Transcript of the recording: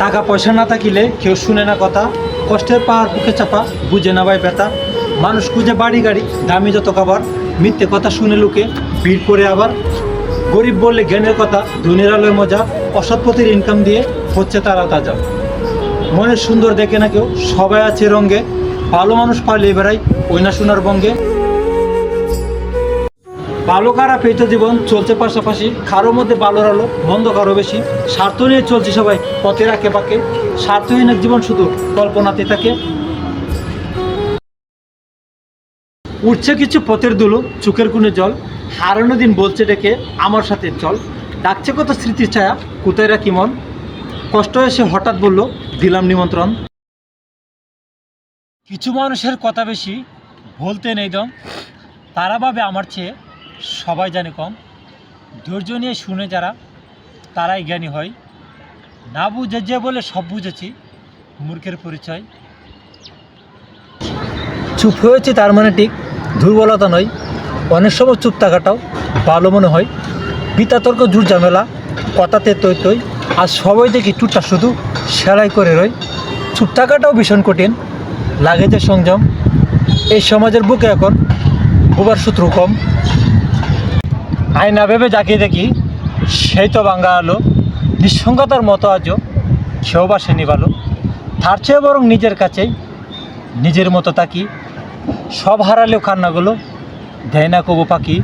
টাকা পয়সা না থাকিলে কেউ শুনে না কথা। কষ্টের পাহাড় বুকে চাপা, বুঝে না ভাই ব্যথা মানুষ খুঁজে বাড়ি গাড়ি, দামি যত খাবার। মিথ্যে কথা শুনে লোকে ভিড় করে আবার। গরিব বললে জ্ঞানের কথা, ধনের আলোয় মজা, অসৎ পথের ইনকাম দিয়ে হচ্ছে তারা তাজা। মনের সুন্দর দেখে না কেউ, সবাই আছে রঙ্গে ভালো মানুষ পালিয়ে বেড়াই ওই না বঙ্গে। ভালো খারাপ এই তো জীবন চলছে পাশাপাশি কারোর মধ্যে ভালোর আলো মন্দ কারও বেশি। স্বার্থ নিয়ে চলছে সবাই পথের আঁকে পাকে স্বার্থহীন জীবন শুধু কল্পনাতে থাকে। উঠছে কিছু পথের দুলো, চোখের কোণে জল। হারানো দিন বলছে ডেকে, আমার সাথে চল। ডাকছে কত স্মৃতির ছায়া, কোথায় রাখি মন? কষ্ট এসে হঠাৎ বলল, দিলাম নিমন্ত্রণ। কিছু মানুষের কথা বেশি বলতে নেই দম। তারা ভাবে আমার চেয়ে সবাই জানে কম। ধৈর্য নিয়ে শুনে যারা, তারাই জ্ঞানী হয়। না বুঝে যে বলে সব বুঝেছি, মূর্খের পরিচয়। চুপ হয়েছে তার মানে ঠিক, দুর্বলতা নয়। অনেক সময় চুপ থাকাটাও ভালো মনে হয়। বিতাতর্ক জুর ঝামেলা, কথাতে তৈ তৈ, আর সবাই দেখি টুকটা শুধু সেলাই করে রয়। চুপ থাকাটাও ভীষণ কঠিন, লাগে যে সংযম। এই সমাজের বুকে এখন বোবার সূত্র কম। আয়না ভেবে যাকে দেখি, সেই তো বাঙ্গা আলো। নিঃসঙ্গতার মতো আজও সেও বা সে নিবালো তার চেয়ে বরং নিজের কাছেই, নিজের মতো তাকি। সব হারালেও কান্নাগুলো দেয় না কবু পাখি।